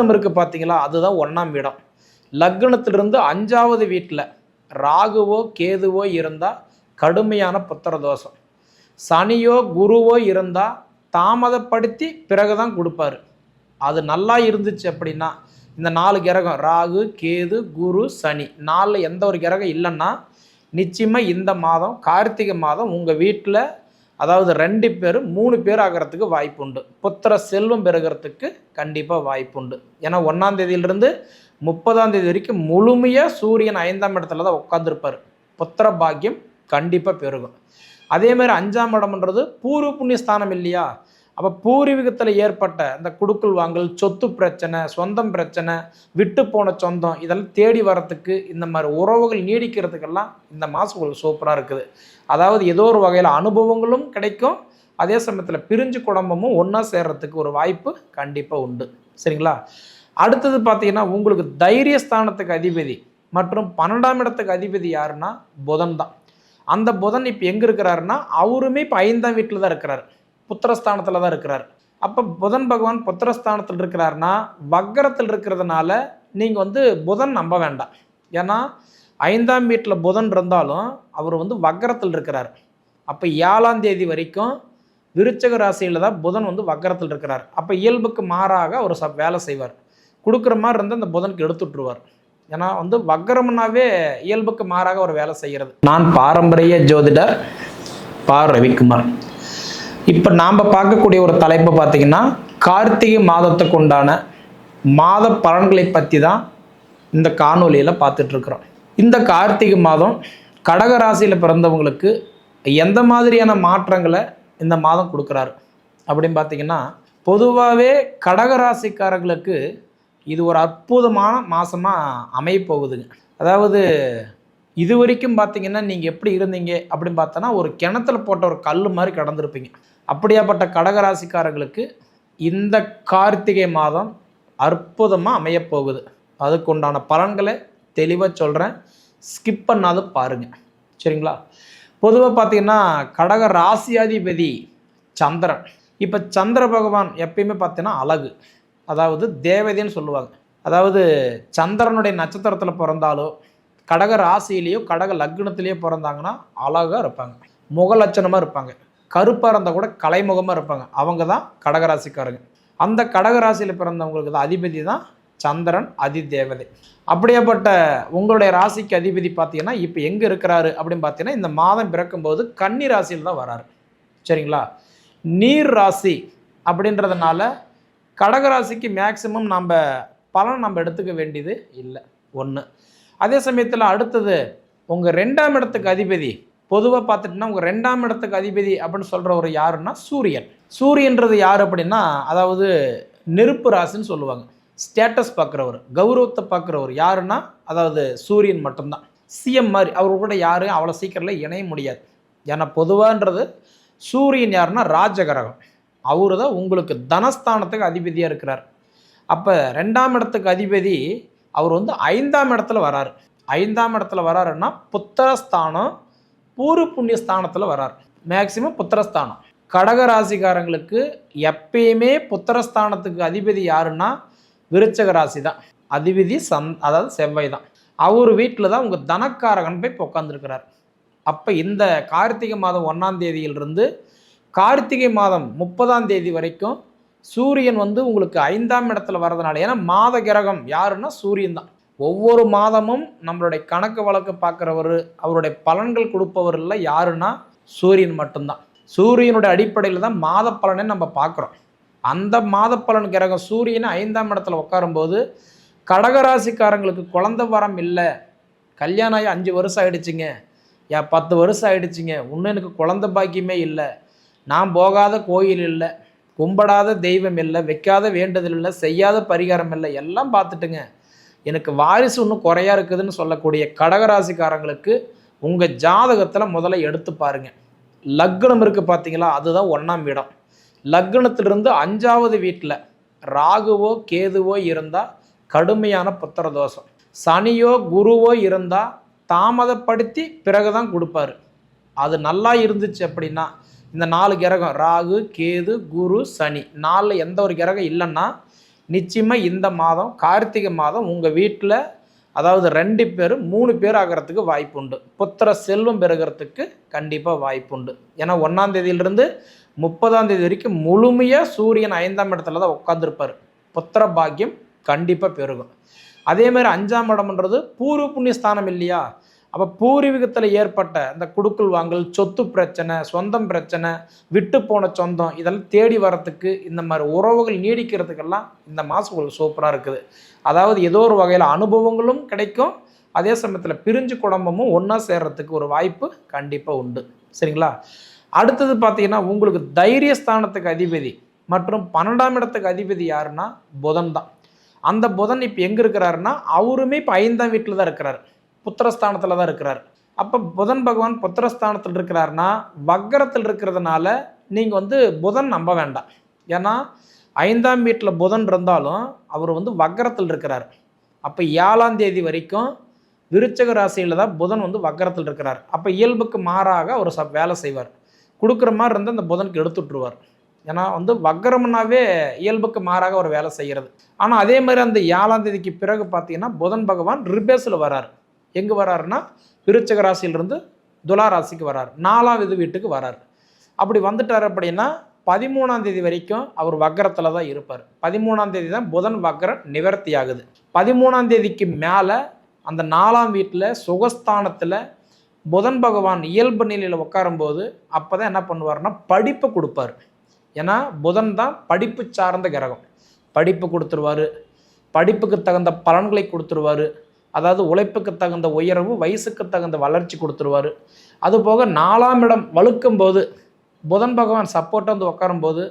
லக்னம் இருக்குது பார்த்தீங்களா அதுதான் ஒன்றாம் இடம். லக்னத்திலிருந்து அஞ்சாவது வீட்டில் ராகுவோ கேதுவோ இருந்தால் கடுமையான புத்திர தோஷம் சனியோ குருவோ இருந்தால் தாமதப்படுத்தி பிறகு தான் கொடுப்பாரு. அது நல்லா இருந்துச்சு அப்படின்னா இந்த நாலு கிரகம் ராகு கேது குரு சனி நாலில் எந்த ஒரு கிரகம் இல்லைன்னா நிச்சயமாக இந்த மாதம் கார்த்திகை மாதம் உங்கள் வீட்டில் அதாவது ரெண்டு பேர் மூணு பேர் ஆகிறதுக்கு வாய்ப்புண்டு. புத்திர செல்வம் பெறுகிறதுக்கு கண்டிப்பாக வாய்ப்புண்டு. ஏன்னா ஒன்றாம் தேதியிலிருந்து முப்பதாம் தேதி வரைக்கும் முழுமையாக சூரியன் ஐந்தாம் இடத்துல தான் உட்காந்துருப்பார் புத்திர பாக்கியம் கண்டிப்பாக பெருகும். அதே மாதிரி அஞ்சாம் இடம்ன்றது பூர்வ புண்ணிய ஸ்தானம் இல்லையா? அப்போ பூர்வீகத்தில் ஏற்பட்ட இந்த குடுக்கல் வாங்கல் சொத்து பிரச்சனை சொந்தம் பிரச்சனை விட்டு போன சொந்தம் இதெல்லாம் தேடி வரத்துக்கு இந்த மாதிரி உறவுகள் நீடிக்கிறதுக்கெல்லாம் இந்த மாதம் உங்களுக்கு சூப்பராக இருக்குது. அதாவது ஏதோ ஒரு வகையில் அனுபவங்களும் கிடைக்கும். அதே சமயத்தில் பிரிஞ்சு குடும்பமும் ஒன்றா சேர்றதுக்கு ஒரு வாய்ப்பு கண்டிப்பாக உண்டு. சரிங்களா? அடுத்தது பார்த்தீங்கன்னா உங்களுக்கு தைரியஸ்தானத்துக்கு அதிபதி மற்றும் பன்னெண்டாம் இடத்துக்கு அதிபதி யாருன்னா புதன் தான். அந்த புதன் இப்போ எங்கே இருக்கிறாருன்னா அவருமே இப்போ ஐந்தாம் வீட்டில் தான் இருக்கிறார். புத்திரஸ்தானத்தில் தான் இருக்கிறார். அப்போ புதன் பகவான் புத்திரஸ்தானத்தில் இருக்கிறாருன்னா வக்கரத்தில் இருக்கிறதுனால நீங்கள் வந்து புதன் நம்ப வேண்டாம். ஏன்னா ஐந்தாம் வீட்டில் புதன் இருந்தாலும் அவர் வந்து வக்கரத்தில் இருக்கிறார். அப்போ ஏழாம் தேதி வரைக்கும் விருச்சக ராசியில் தான் புதன் வந்து வக்கரத்தில் இருக்கிறார். அப்போ இயல்புக்கு மாறாக அவர் ச வேலை செய்வார். கொடுக்குற மாதிரி இருந்தால் அந்த புதனுக்கு எடுத்துட்ருவார் ஏன்னா வந்து வக்கரம்னாவே இயல்புக்கு மாறாக ஒரு வேலை செய்கிறது நான் பாரம்பரிய ஜோதிடர் பா. ரவிக்குமார். இப்போ நாம் பார்க்கக்கூடிய ஒரு தலைப்பு பார்த்தீங்கன்னா கார்த்திகை மாதத்துக்கு உண்டான மாத பலன்களை பற்றி தான் இந்த காணொலியில் பார்த்துட்ருக்குறோம் இந்த கார்த்திகை மாதம் கடக ராசியில் பிறந்தவங்களுக்கு எந்த மாதிரியான மாற்றங்களை இந்த மாதம் கொடுக்குறாரு? அப்படின்னு பார்த்தீங்கன்னா பொதுவாகவே கடக ராசிக்காரர்களுக்கு இது ஒரு அற்புதமான மாதமாக அமையப்போகுதுங்க. அதாவது இது வரைக்கும் பார்த்தீங்கன்னா நீங்கள் எப்படி இருந்தீங்க அப்படின்னு பார்த்தோன்னா ஒரு கிணத்துல போட்ட ஒரு கல் மாதிரி கடந்திருப்பீங்க. அப்படியாப்பட்ட கடகராசிக்காரர்களுக்கு இந்த கார்த்திகை மாதம் அற்புதமாக அமையப்போகுது அதுக்கு உண்டான பலன்களை தெளிவாக சொல்கிறேன் ஸ்கிப் பண்ணாத பாருங்கள் சரிங்களா? பொதுவாக பார்த்தீங்கன்னா கடக ராசியாதிபதி சந்திரன். இப்போ சந்திர பகவான் எப்பயுமே பார்த்தீங்கன்னா அழகு. அதாவது தேவதைன்னு சொல்லுவாங்க. அதாவது சந்திரனுடைய நட்சத்திரத்தில் பிறந்தாலோ கடக ராசியிலேயோ கடக லக்னத்திலேயோ பிறந்தாங்கன்னா அழகாக இருப்பாங்க. முகலட்சணமாக இருப்பாங்க. கருப்பாக இருந்தால் கூட கலைமுகமாக இருப்பாங்க. அவங்க தான் கடகராசிக்காரங்க அந்த கடகராசியில் பிறந்தவங்களுக்கு தான் அதிபதி தான் சந்திரன் அதி தேவதை. அப்படியேப்பட்ட உங்களுடைய ராசிக்கு அதிபதி பார்த்தீங்கன்னா இப்போ எங்கே இருக்கிறாரு அப்படின்னு பார்த்தீங்கன்னா இந்த மாதம் பிறக்கும்போது கன்னி ராசியில் தான் வராரு. சரிங்களா? நீர் ராசி அப்படின்றதுனால கடகராசிக்கு மேக்சிமம் நம்ம பலன் நம்ம எடுத்துக்க வேண்டியது இல்லை. ஒன்று அதே சமயத்தில் அடுத்தது உங்கள் ரெண்டாம் இடத்துக்கு அதிபதி பொதுவாக பார்த்துட்டுனா உங்கள் ரெண்டாம் இடத்துக்கு அதிபதி அப்படின்னு சொல்கிற ஒரு யாருன்னா சூரியன். சூரியன்றது யார் அப்படின்னா அதாவது நெருப்பு ராசின்னு சொல்லுவாங்க. ஸ்டேட்டஸ் பார்க்குறவர் கௌரவத்தை பார்க்குறவர் யாருன்னா அதாவது சூரியன் மட்டும்தான். சிஎம் மாதிரி அவர் கூட யாரும் அவ்வளோ சீக்கிரத்தில் இணைய முடியாது. ஏன்னா பொதுவான்றது சூரியன் யாருன்னா ராஜகிரகம். அவரு தான் உங்களுக்கு தனஸ்தானத்துக்கு அதிபதியாக இருக்கிறார். அப்போ ரெண்டாம் இடத்துக்கு அதிபதி அவர் வந்து ஐந்தாம் இடத்துல வராரு. ஐந்தாம் இடத்துல வராருன்னா புத்திரஸ்தானம் பூர்வ புண்ணிய ஸ்தானத்தில் வரார். மேக்சிமம் புத்திரஸ்தானம். கடக ராசிக்காரங்களுக்கு எப்பயுமே புத்திரஸ்தானத்துக்கு அதிபதி யாருன்னா விருச்சக ராசி தான் அதிபதி சந் அதாவது செவ்வாய் தான் அவர் வீட்டில் தான் உங்கள் தனக்காரகன் போய் உட்காந்துருக்கிறார் அப்போ இந்த கார்த்திகை மாதம் ஒன்றாம் தேதியிலிருந்து கார்த்திகை மாதம் முப்பதாம் தேதி வரைக்கும் சூரியன் வந்து உங்களுக்கு ஐந்தாம் இடத்துல வர்றதுனால ஏன்னா மாத கிரகம் யாருன்னா சூரியன் தான். ஒவ்வொரு மாதமும் நம்மளுடைய கணக்கு வழக்கு பார்க்குறவர் அவருடைய பலன்கள் கொடுப்பவர் இல்லை யாருன்னா சூரியன் மட்டும்தான். சூரியனுடைய அடிப்படையில் தான் மாத பலனை நம்ம பார்க்குறோம். அந்த மாத பலன் கிரகம் சூரியன் ஐந்தாம் இடத்துல உட்காரும்போது கடகராசிக்காரங்களுக்கு குழந்த வரம் இல்லை. கல்யாணம் ஆகி அஞ்சு வருஷம் ஆகிடுச்சிங்க ஏன் பத்து வருஷம் ஆகிடுச்சிங்க இன்னும் எனக்கு குழந்த பாக்கியமே இல்லை. நான் போகாத கோயில் இல்லை. கும்பிடாத தெய்வம் இல்லை வைக்காத வேண்டுதல் இல்லை செய்யாத பரிகாரம் இல்லை எல்லாம் பார்த்துட்டுங்க. எனக்கு வாரிசு இன்னும் குறையா இருக்குதுன்னு சொல்லக்கூடிய கடகராசிக்காரங்களுக்கு உங்கள் ஜாதகத்தில் முதல்ல எடுத்து பாருங்கள் லக்னம் இருக்குது பார்த்தீங்களா அதுதான் ஒன்றாம் இடம். லக்னத்திலிருந்து அஞ்சாவது வீட்டில் ராகுவோ கேதுவோ இருந்தால் கடுமையான புத்திர தோஷம் சனியோ குருவோ இருந்தால் தாமதப்படுத்தி பிறகு தான் கொடுப்பாரு. அது நல்லா இருந்துச்சு அப்படின்னா இந்த நாலு கிரகம் ராகு கேது குரு சனி. நாலில் எந்த ஒரு கிரகம் இல்லைன்னா நிச்சயமாக இந்த மாதம் கார்த்திகை மாதம் உங்கள் வீட்டில் அதாவது ரெண்டு பேர் மூணு பேர் ஆகிறதுக்கு வாய்ப்புண்டு. புத்திர செல்வம் பெறுகிறதுக்கு கண்டிப்பாக வாய்ப்புண்டு. ஏன்னா ஒன்றாம் தேதியிலிருந்து முப்பதாம் தேதி வரைக்கும் முழுமையாக சூரியன் ஐந்தாம் இடத்துல தான் உட்காந்துருப்பார் புத்திர பாக்கியம் கண்டிப்பாக பெருகும். அதே மாதிரி அஞ்சாம் இடம்ன்றது பூர்வ புண்ணிய ஸ்தானம் இல்லையா? அப்போ பூர்வீகத்தில் ஏற்பட்ட இந்த குடுக்கல் வாங்கல் சொத்து பிரச்சனை சொந்தம் பிரச்சனை விட்டு போன சொந்தம் இதெல்லாம் தேடி வரத்துக்கு இந்த மாதிரி உறவுகள் நீடிக்கிறதுக்கெல்லாம் இந்த மாதம் உங்களுக்கு சூப்பராக இருக்குது. அதாவது ஏதோ ஒரு வகையில் அனுபவங்களும் கிடைக்கும். அதே சமயத்தில் பிரிஞ்சு குடும்பமும் ஒன்றா சேர்றதுக்கு ஒரு வாய்ப்பு கண்டிப்பாக உண்டு. சரிங்களா? அடுத்தது பார்த்தீங்கன்னா உங்களுக்கு தைரியஸ்தானத்துக்கு அதிபதி மற்றும் பன்னெண்டாம் இடத்துக்கு அதிபதி யாருன்னா புதன் தான். அந்த புதன் இப்போ எங்கே இருக்கிறாருன்னா அவருமே இப்போ ஐந்தாம் வீட்டில் தான் இருக்கிறார். புத்திரஸ்தானத்தில் தான் இருக்கிறார். அப்போ புதன் பகவான் புத்திரஸ்தானத்தில் இருக்கிறாருன்னா வக்கரத்தில் இருக்கிறதுனால நீங்கள் வந்து புதன் நம்ப வேண்டாம். ஏன்னா ஐந்தாம் வீட்டில் புதன் இருந்தாலும் அவர் வந்து வக்கரத்தில் இருக்கிறார். அப்போ ஏழாம் தேதி வரைக்கும் விருச்சக ராசியில் தான் புதன் வந்து வக்கரத்தில் இருக்கிறார். அப்போ இயல்புக்கு மாறாக அவர் ச வேலை செய்வார். கொடுக்குற மாதிரி இருந்தால் அந்த புதனுக்கு எடுத்துட்ருவார் ஏன்னா வந்து வக்கரம்னாவே இயல்புக்கு மாறாக ஒரு வேலை செய்கிறது ஆனால் அதே மாதிரி அந்த ஏழாம் தேதிக்கு பிறகு பார்த்தீங்கன்னா புதன் பகவான் ரிபேஸில் வரார் எங்கே வராருன்னா விருச்சக ராசியிலிருந்து துலா ராசிக்கு வரார். நாலாவது வீட்டுக்கு வரார். அப்படி வந்துட்டார் அப்படின்னா பதிமூணாம் தேதி வரைக்கும் அவர் வக்கரத்தில் தான் இருப்பார். பதிமூணாம் தேதி தான் புதன் வக்கரம் நிவர்த்தி ஆகுது. பதிமூணாம் தேதிக்கு மேலே அந்த நாலாம் வீட்டில் சுகஸ்தானத்தில் புதன் பகவான் இயல்பு நிலையில் உட்காரும்போது அப்போ தான் என்ன பண்ணுவார்னா படிப்பை கொடுப்பார். ஏன்னா புதன் தான் படிப்பு சார்ந்த கிரகம். படிப்பு கொடுத்துருவாரு. படிப்புக்கு தகுந்த பலன்களை கொடுத்துருவாரு. அதாவது உழைப்புக்கு தகுந்த உயர்வு வயசுக்கு தகுந்த வளர்ச்சி கொடுத்துருவாரு. அதுபோக நாலாம் இடம் வழுக்கும் போது புதன் பகவான் சப்போர்ட்டாக வந்து உட்காரும்போது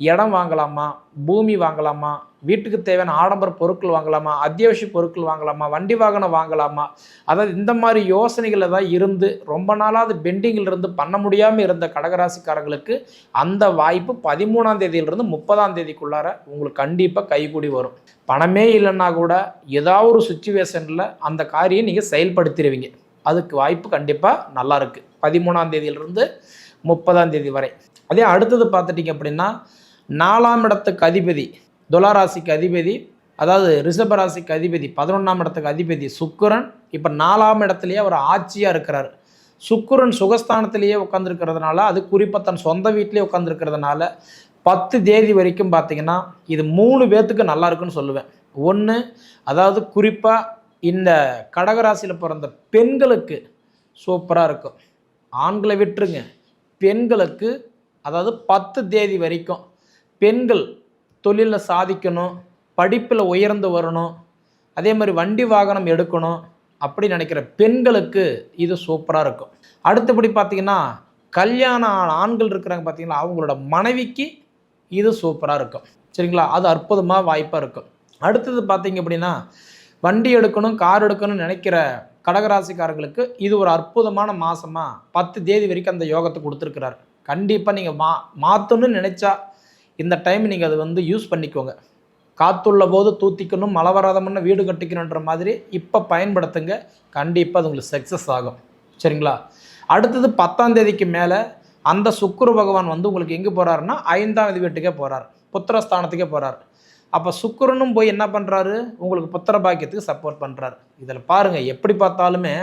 இடம் வாங்கலாமா? பூமி வாங்கலாமா? வீட்டுக்கு தேவையான ஆடம்பர பொருட்கள் வாங்கலாமா? அத்தியாவசிய பொருட்கள் வாங்கலாமா? வண்டி வாகனம் வாங்கலாமா? அதாவது இந்த மாதிரி யோசனைகள் தான் இருந்து ரொம்ப நாளாவது பெண்டிங்கில் இருந்து பண்ண முடியாமல் இருந்த கடகராசிக்காரங்களுக்கு அந்த வாய்ப்பு பதிமூணாம் தேதியிலிருந்து முப்பதாம் தேதிக்குள்ளார உங்களுக்கு கண்டிப்பாக கைகூடி வரும். பணமே இல்லைன்னா கூட ஏதாவது ஒரு சுச்சுவேஷனில் அந்த காரியம் நீங்கள் செயல்படுத்திடுவீங்க அதுக்கு வாய்ப்பு கண்டிப்பாக நல்லா இருக்குது பதிமூணாம் தேதியிலிருந்து முப்பதாம் தேதி வரை. அதே அடுத்தது பார்த்துட்டிங்க அப்படின்னா நாலாம் இடத்துக்கு அதிபதி துளாராசிக்கு அதிபதி அதாவது ரிஷபராசிக்கு அதிபதி பதினொன்றாம் இடத்துக்கு அதிபதி சுக்கரன் இப்போ நாலாம் இடத்துலையே அவர் ஆட்சியாக இருக்கிறார். சுக்கரன் சுகஸ்தானத்திலேயே உட்காந்துருக்கிறதுனால அது குறிப்பாக தன் சொந்த வீட்டிலேயே உட்காந்துருக்கிறதுனால பத்து தேதி வரைக்கும் பார்த்தீங்கன்னா இது மூணு பேர்த்துக்கு நல்லா இருக்குன்னு சொல்லுவேன். ஒன்று அதாவது குறிப்பாக இந்த கடகராசியில் பிறந்த பெண்களுக்கு சூப்பராக இருக்கும். ஆண்களை விட்டுருங்க. பெண்களுக்கு அதாவது பத்து தேதி வரைக்கும் பெண்கள் தொழிலில் சாதிக்கணும் படிப்பில் உயர்ந்து வரணும் அதே மாதிரி வண்டி வாகனம் எடுக்கணும் அப்படி நினைக்கிற பெண்களுக்கு இது சூப்பராக இருக்கும். அடுத்தபடி பார்த்திங்கன்னா கல்யாணம் ஆன ஆண்கள் இருக்கிறாங்க பார்த்தீங்களா அவங்களோட மனைவிக்கு இது சூப்பராக இருக்கும். சரிங்களா? அது அற்புதமாக வாய்ப்பாக இருக்கும். அடுத்தது பார்த்தீங்க அப்படின்னா வண்டி எடுக்கணும் கார் எடுக்கணும்னு நினைக்கிற கடகராசிக்காரர்களுக்கு இது ஒரு அற்புதமான மாதமாக பத்து தேதி வரைக்கும் அந்த யோகத்தை கொடுத்துருக்கிறார். கண்டிப்பாக நீங்கள் மா மாற்றணும்னு நினச்சா இந்த டைம் நீங்கள் அதை வந்து யூஸ் பண்ணிக்கோங்க. காத்துள்ள போது தூத்திக்கணும் மழை வராதமுன்னு வீடு கட்டிக்கணுன்ற மாதிரி இப்போ பயன்படுத்துங்க. கண்டிப்பாக அது உங்களுக்கு சக்ஸஸ் ஆகும். சரிங்களா? அடுத்தது பத்தாம் தேதிக்கு மேலே அந்த சுக்குரு பகவான் வந்து உங்களுக்கு எங்கே போகிறாருன்னா ஐந்தாவது வீட்டுக்கே போகிறார் புத்திரஸ்தானத்துக்கே போகிறார் அப்போ சுக்கிரனும் போய் என்ன பண்ணுறாரு உங்களுக்கு புத்திர பாக்கியத்துக்கு சப்போர்ட் பண்ணுறாரு இதில் பாருங்கள் எப்படி பார்த்தாலுமே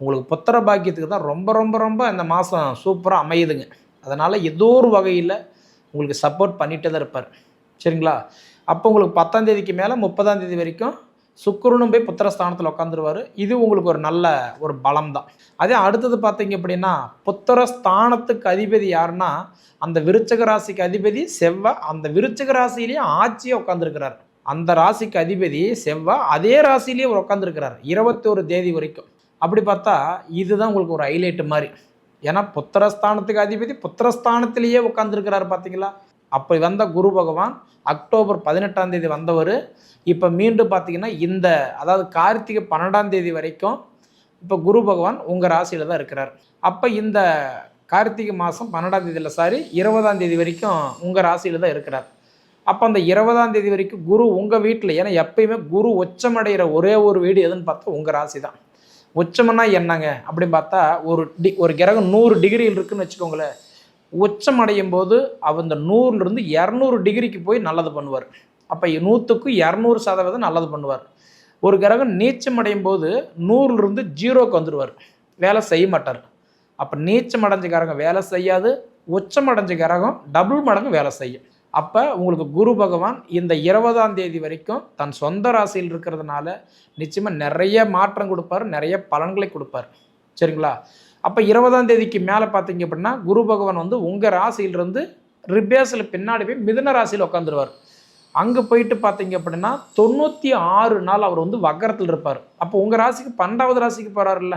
உங்களுக்கு புத்திர பாக்கியத்துக்கு தான் ரொம்ப ரொம்ப ரொம்ப இந்த மாதம் சூப்பராக அமையுதுங்க. அதனால் ஏதோ ஒரு வகையில் உங்களுக்கு சப்போர்ட் பண்ணிகிட்டே தான் இருப்பார். சரிங்களா? அப்போ உங்களுக்கு பத்தாம் தேதிக்கு மேலே முப்பதாம் தேதி வரைக்கும் சுக்கரனும் போய் புத்திரஸ்தானத்தில் உட்காந்துருவார் இது உங்களுக்கு ஒரு நல்ல ஒரு பலம் தான் அதே அடுத்தது பார்த்தீங்க அப்படின்னா புத்திரஸ்தானத்துக்கு அதிபதி யாருன்னா அந்த விருச்சக ராசிக்கு அதிபதி செவ்வாய் அந்த விருச்சக ராசியிலேயே ஆட்சியாக உட்காந்துருக்கிறார் அந்த ராசிக்கு அதிபதி செவ்வாய் அதே ராசியிலேயே அவர் உட்காந்துருக்கிறார் இருபத்தி ஒரு தேதி வரைக்கும். அப்படி பார்த்தா இதுதான் உங்களுக்கு ஒரு ஹைலைட்டு மாதிரி. ஏன்னா புத்திரஸ்தானத்துக்கு அதிபதி புத்திரஸ்தானத்திலேயே உட்காந்துருக்கிறார் பார்த்தீங்களா அப்போ வந்த குரு பகவான் அக்டோபர் பதினெட்டாம் தேதி வந்தவர். இப்போ மீண்டும் பார்த்தீங்கன்னா இந்த அதாவது கார்த்திகை பன்னெண்டாம் தேதி வரைக்கும் இப்போ குரு பகவான் உங்கள் ராசியில் தான் இருக்கிறார். அப்போ இந்த கார்த்திகை மாதம் பன்னெண்டாம் தேதியில் சாரி இருபதாம் தேதி வரைக்கும் உங்கள் ராசியில் தான் இருக்கிறார். அப்போ அந்த இருபதாம் தேதி வரைக்கும் குரு உங்கள் வீட்டில் ஏன்னா எப்பயுமே குரு உச்சமடைகிற ஒரே ஒரு வீடு எதுன்னு பார்த்தா உங்கள் ராசி தான். உச்சம்னா என்னங்க? அப்படின்னு பார்த்தா ஒரு டி ஒரு கிரகம் நூறு டிகிரியில் இருக்குன்னு வச்சுக்கோங்களேன். உச்சம் அடையும் போது அவர் இந்த நூறுலேருந்து இரநூறு டிகிரிக்கு போய் நல்லது பண்ணுவார். அப்போ நூற்றுக்கு இரநூறு சதவீதம் நல்லது பண்ணுவார். ஒரு கிரகம் நீச்சம் அடையும் போது நூறுலேருந்து ஜீரோக்கு வந்துடுவார் வேலை செய்ய மாட்டார். அப்போ நீச்சம் அடைஞ்ச கிரகம் வேலை செய்யாது. உச்சம் அடைஞ்ச கிரகம் டபுள் மடங்கு வேலை செய்யும். அப்போ உங்களுக்கு குரு பகவான் இந்த இருபதாம் தேதி வரைக்கும் தன் சொந்த ராசியில் இருக்கிறதுனால நிச்சயமாக நிறைய மாற்றம் கொடுப்பார் நிறைய பலன்களை கொடுப்பார். சரிங்களா? அப்போ இருபதாம் தேதிக்கு மேலே பார்த்தீங்க அப்படின்னா குரு பகவான் வந்து உங்கள் ராசியிலிருந்து ரிபேஸில் பின்னாடி போய் மிதுன ராசியில் உட்காந்துருவார் அங்கே போயிட்டு பார்த்தீங்க அப்படின்னா தொண்ணூற்றி ஆறு நாள் அவர் வந்து வக்கரத்தில் இருப்பார். அப்போ உங்கள் ராசிக்கு பன்னெண்டாவது ராசிக்கு போகிறாருல்ல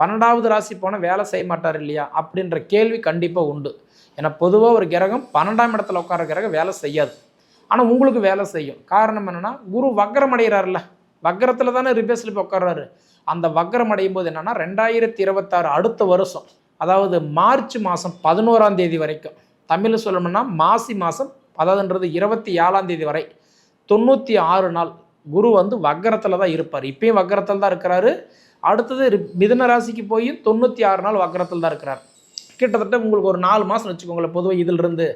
பன்னெண்டாவது ராசி போனால் வேலை செய்ய மாட்டார் இல்லையா? அப்படின்ற கேள்வி கண்டிப்பாக உண்டு. ஏன்னா பொதுவாக ஒரு கிரகம் பன்னெண்டாம் இடத்துல உட்கார கிரகம் வேலை செய்யாது. ஆனால் உங்களுக்கு வேலை செய்யும். காரணம் என்னென்னா குரு வக்கரம் அடைகிறாருல்ல வக்கரத்தில் தானே ரிபேஸில் இப்போ உட்கார்றாரு அந்த வக்கரம் அடையும் போது என்னென்னா ரெண்டாயிரத்தி இருபத்தாறு அடுத்த வருஷம் அதாவது மார்ச் மாதம் பதினோராம் தேதி வரைக்கும் தமிழில் சொல்லணும்னா மாசி மாதம் அதாவதுன்றது இருபத்தி ஏழாம் தேதி வரை தொண்ணூற்றி ஆறு நாள் குரு வந்து வக்கரத்தில் தான் இருப்பார். இப்பயும் வக்கரத்தில் தான் இருக்கிறாரு. அடுத்தது மிதன ராசிக்கு போய் தொண்ணூற்றி ஆறு நாள் வக்கரத்தில் தான் இருக்கிறார். கிட்டத்தட்ட உங்களுக்கு ஒரு நாலு மாதம் வச்சுக்கோங்களேன் பொதுவாக இதிலிருந்து.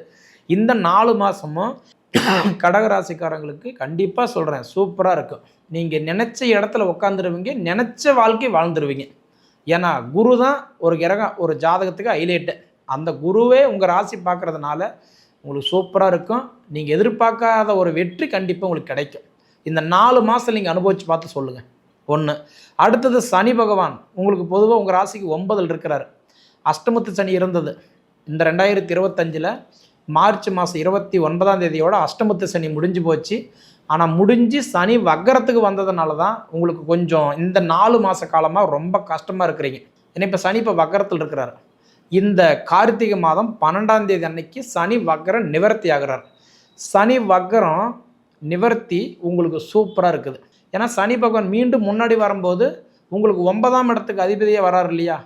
இந்த நாலு மாதமும் கடகராசிக்காரங்களுக்கு கண்டிப்பாக சொல்கிறேன் சூப்பராக இருக்கும் நீங்கள் நினச்ச இடத்துல உட்காந்துருவீங்க நினச்ச வாழ்க்கை வாழ்ந்துருவீங்க. ஏன்னா குரு தான் ஒரு கிரகம் ஒரு ஜாதகத்துக்கு ஹைலைட்டு அந்த குருவே உங்கள் ராசி பார்க்குறதுனால உங்களுக்கு சூப்பராக இருக்கும். நீங்கள் எதிர்பார்க்காத ஒரு வெற்றி கண்டிப்பாக உங்களுக்கு கிடைக்கும். இந்த நாலு மாதம் நீங்கள் அனுபவித்து பார்த்து சொல்லுங்கள் ஒன்று அடுத்தது சனி பகவான். உங்களுக்கு பொதுவாக உங்கள் ராசிக்கு ஒன்பதில் இருக்கிறார். அஷ்டமத்து சனி இருந்தது. இந்த ரெண்டாயிரத்தி இருபத்தஞ்சில் மார்ச் மாதம் இருபத்தி ஒன்பதாம் தேதியோட அஷ்டமத்து சனி முடிஞ்சு போச்சு. ஆனால் முடிஞ்சு சனி வக்கரத்துக்கு வந்ததுனால தான் உங்களுக்கு கொஞ்சம் இந்த நாலு மாத காலமாக ரொம்ப கஷ்டமாக இருக்கிறீங்க. ஏன்னா இப்போ சனி இப்போ வக்கரத்தில் இருக்கிறார். இந்த கார்த்திகை மாதம் பன்னெண்டாம் தேதி அன்னைக்கு சனி வக்கரம் நிவர்த்தி ஆகிறார். சனி வக்கரம் நிவர்த்தி உங்களுக்கு சூப்பராக இருக்குது. ஏன்னா சனி பகவான் மீண்டும் முன்னாடி வரும்போது உங்களுக்கு ஒன்பதாம் இடத்துக்கு அதிபதியே வராரு இல்லையா?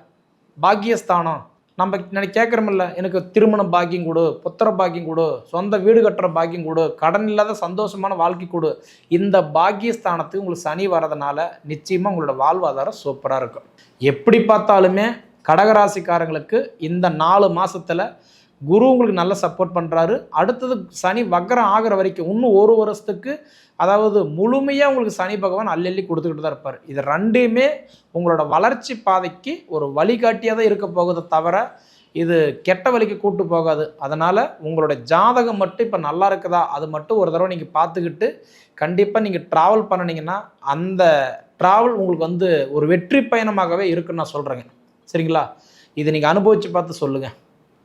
பாக்கியஸ்தானம். நம்ம நினை கேட்குறோமில்ல எனக்கு திருமண பாக்கியம் கொடு புத்திர பாக்கியம் கொடு சொந்த வீடு கட்டுற பாக்கியம் கொடு கடன் இல்லாத சந்தோஷமான வாழ்க்கை கொடு. இந்த பாக்கியஸ்தானத்துக்கு உங்களுக்கு சனி வர்றதுனால நிச்சயமாக உங்களோட வாழ்வாதாரம் சூப்பராக இருக்கும். எப்படி பார்த்தாலுமே கடகராசிக்காரங்களுக்கு இந்த நாலு மாதத்தில் குரு உங்களுக்கு நல்ல சப்போர்ட் பண்ணுறாரு அடுத்தது சனி வக்கரம் ஆகிற வரைக்கும் இன்னும் ஒரு வருஷத்துக்கு அதாவது முழுமையாக உங்களுக்கு சனி பகவான் அள்ளி கொடுத்துக்கிட்டு தான் இருப்பார். இது ரெண்டையுமே உங்களோட வளர்ச்சி பாதைக்கு ஒரு வழிகாட்டியாக தான் இருக்க போகுதை தவிர இது கெட்ட வழிக்கு கூட்டு போகாது. அதனால் உங்களோட ஜாதகம் மட்டும் இப்போ நல்லா இருக்குதா? அது மட்டும் ஒரு தடவை நீங்கள் பார்த்துக்கிட்டு கண்டிப்பாக நீங்கள் ட்ராவல் பண்ணினீங்கன்னா அந்த ட்ராவல் உங்களுக்கு வந்து ஒரு வெற்றி பயணமாகவே இருக்குன்னு நான் சொல்கிறேங்க சரிங்களா? இதை நீங்கள் அனுபவித்து பார்த்து சொல்லுங்கள்